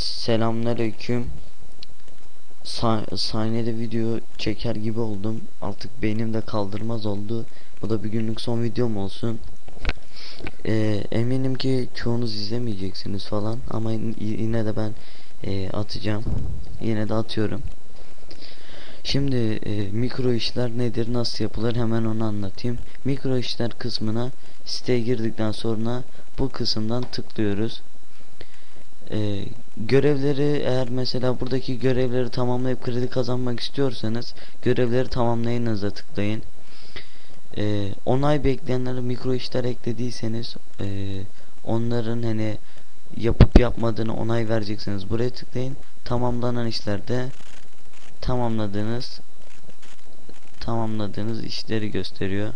Selamünaleyküm. Sa sahnede video çeker gibi oldum. Artık beynim de kaldırmaz oldu. Bu da bir günlük son videom olsun. Ee, eminim ki çoğunuz izlemeyeceksiniz falan ama yine de ben e, atacağım. Yine de atıyorum. Şimdi e, mikro işler nedir, nasıl yapılır hemen onu anlatayım. Mikro işler kısmına siteye girdikten sonra bu kısımdan tıklıyoruz. Ee, görevleri eğer mesela buradaki görevleri tamamlayıp kredi kazanmak istiyorsanız görevleri tamamlayınıza tıklayın. Ee, onay bekleyenlere mikro işler eklediyseniz e, onların hani yapıp yapmadığını onay vereceksiniz. Buraya tıklayın. Tamamlanan işlerde tamamladığınız tamamladığınız işleri gösteriyor.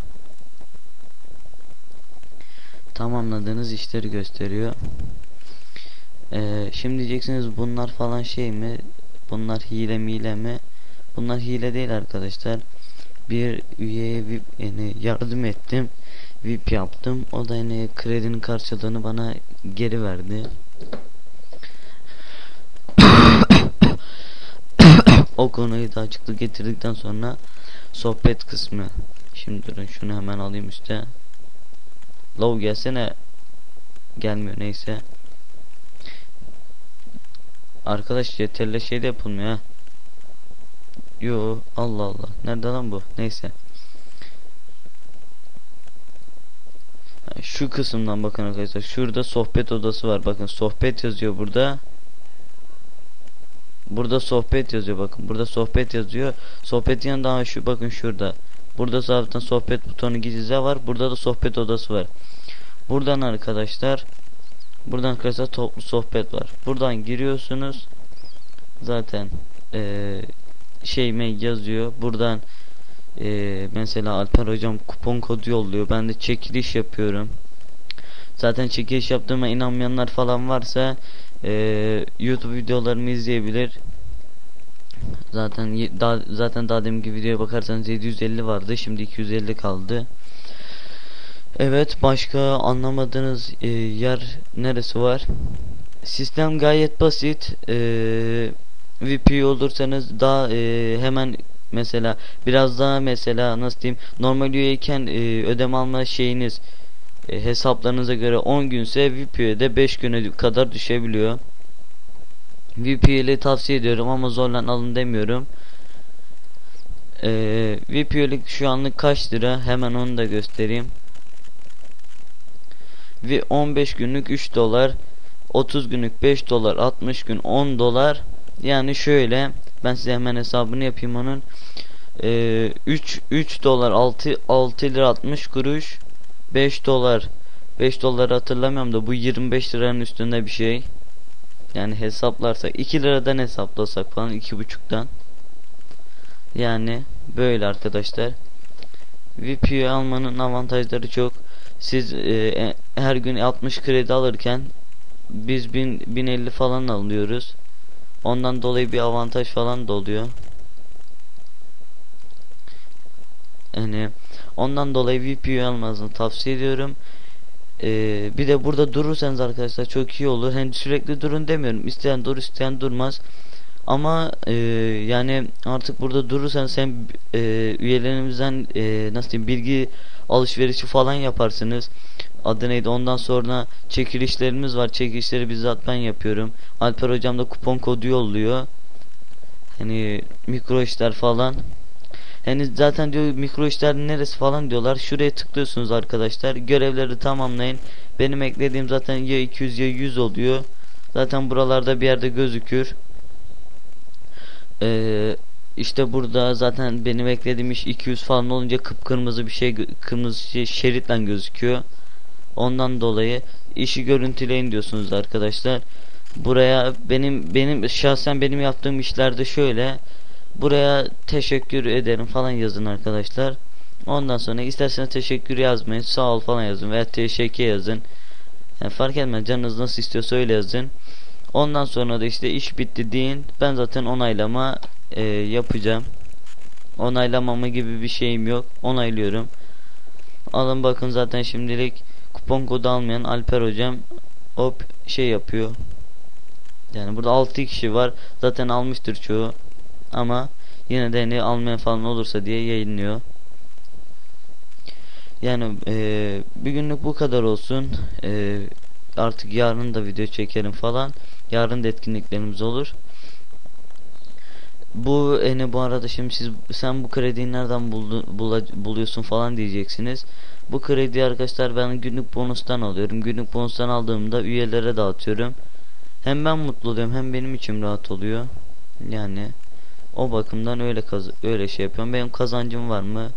Tamamladığınız işleri gösteriyor. Ee, şimdi diyeceksiniz bunlar falan şey mi? Bunlar hile mile mi? Bunlar hile değil arkadaşlar. Bir üyeye VIP yani yardım ettim. VIP yaptım. O da yani kredinin karşılığını bana geri verdi. o konuyu da açıklık getirdikten sonra sohbet kısmı. Şimdi durun şunu hemen alayım üstte. Low gelsene. Gelmiyor neyse. Arkadaş yeterli şey de yapılmıyor ha. Yo Allah Allah. Nerede lan bu? Neyse. Şu kısımdan bakın arkadaşlar. Şurada sohbet odası var. Bakın sohbet yazıyor burada. Burada sohbet yazıyor bakın. Burada sohbet yazıyor. Sohbetin yanında şu bakın şurada. Burada zaten sohbet butonu gizli var. Burada da sohbet odası var. Buradan arkadaşlar Buradan arkadaşlar toplu sohbet var. Buradan giriyorsunuz. Zaten ee, şeyime yazıyor. Buradan ee, mesela Alper hocam kupon kodu yolluyor. Ben de çekiliş yapıyorum. Zaten çekiliş yaptığıma inanmayanlar falan varsa ee, YouTube videolarımı izleyebilir. Zaten daha, zaten daha deminki videoya bakarsanız 750 vardı. Şimdi 250 kaldı. Evet başka anlamadığınız e, yer neresi var? Sistem gayet basit. E, VP olursanız daha e, hemen mesela biraz daha mesela nasıl diyeyim normal üyeyken e, ödeme alma şeyiniz e, hesaplarınıza göre 10 günse VP'ye de 5 güne kadar düşebiliyor. VP'li tavsiye ediyorum ama zorlan alın demiyorum. Ee, VP'lik şu anlık kaç lira hemen onu da göstereyim ve 15 günlük 3 dolar 30 günlük 5 dolar 60 gün 10 dolar. Yani şöyle ben size hemen hesabını yapayım onun. Ee, 3 3 dolar 6 6 lira 60 kuruş 5 dolar 5 dolar hatırlamıyorum da bu 25 liranın üstünde bir şey. Yani hesaplarsak 2 liradan hesaplasak falan 2.5'tan yani böyle arkadaşlar. VP'yi almanın avantajları çok. Siz e, e her gün 60 kredi alırken biz 1000 1050 falan alıyoruz. Ondan dolayı bir avantaj falan da oluyor. Yani ondan dolayı VPU almanızı tavsiye ediyorum. Ee, bir de burada durursanız arkadaşlar çok iyi olur. Hani sürekli durun demiyorum. İsteyen dur isteyen durmaz. Ama e, yani artık burada durursanız hem e, üyelerimizden e, nasıl diyeyim bilgi alışverişi falan yaparsınız. Adı neydi? Ondan sonra çekilişlerimiz var. Çekilişleri bizzat ben yapıyorum. Alper hocam da kupon kodu yolluyor. Hani mikro işler falan. Hani zaten diyor mikro işler neresi falan diyorlar. Şuraya tıklıyorsunuz arkadaşlar. Görevleri tamamlayın. Benim eklediğim zaten ya 200 ya 100 oluyor. Zaten buralarda bir yerde gözükür. Ee, işte burada zaten benim eklediğim iş 200 falan olunca kıpkırmızı bir şey kırmızı şey, şeritle gözüküyor. Ondan dolayı işi görüntüleyin diyorsunuz arkadaşlar. Buraya benim benim şahsen benim yaptığım işlerde şöyle buraya teşekkür ederim falan yazın arkadaşlar. Ondan sonra isterseniz teşekkür yazmayın sağ ol falan yazın veya teşekkür yazın. Yani fark etmez canınız nasıl istiyorsa öyle yazın. Ondan sonra da işte iş bitti deyin. Ben zaten onaylama e, yapacağım. Onaylamama gibi bir şeyim yok. Onaylıyorum. Alın bakın zaten şimdilik kupon kodu almayan Alper hocam hop şey yapıyor. Yani burada 6 kişi var. Zaten almıştır çoğu. Ama yine de hani almayan falan olursa diye yayınlıyor. Yani eee bir günlük bu kadar olsun. Eee, artık yarın da video çekerim falan. Yarın da etkinliklerimiz olur. Bu eni bu arada şimdi siz sen bu krediyi nereden buldu, bula- buluyorsun falan diyeceksiniz. Bu kredi arkadaşlar ben günlük bonustan alıyorum. Günlük bonustan aldığımda üyelere dağıtıyorum. Hem ben mutlu oluyorum hem benim içim rahat oluyor. Yani o bakımdan öyle kaz öyle şey yapıyorum. Benim kazancım var mı?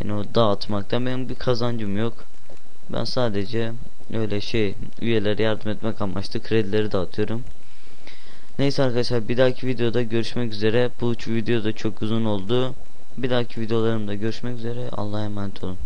Yani o dağıtmaktan benim bir kazancım yok. Ben sadece öyle şey üyelere yardım etmek amaçlı kredileri dağıtıyorum. Neyse arkadaşlar bir dahaki videoda görüşmek üzere. Bu video da çok uzun oldu. Bir dahaki videolarımda görüşmek üzere. Allah'a emanet olun.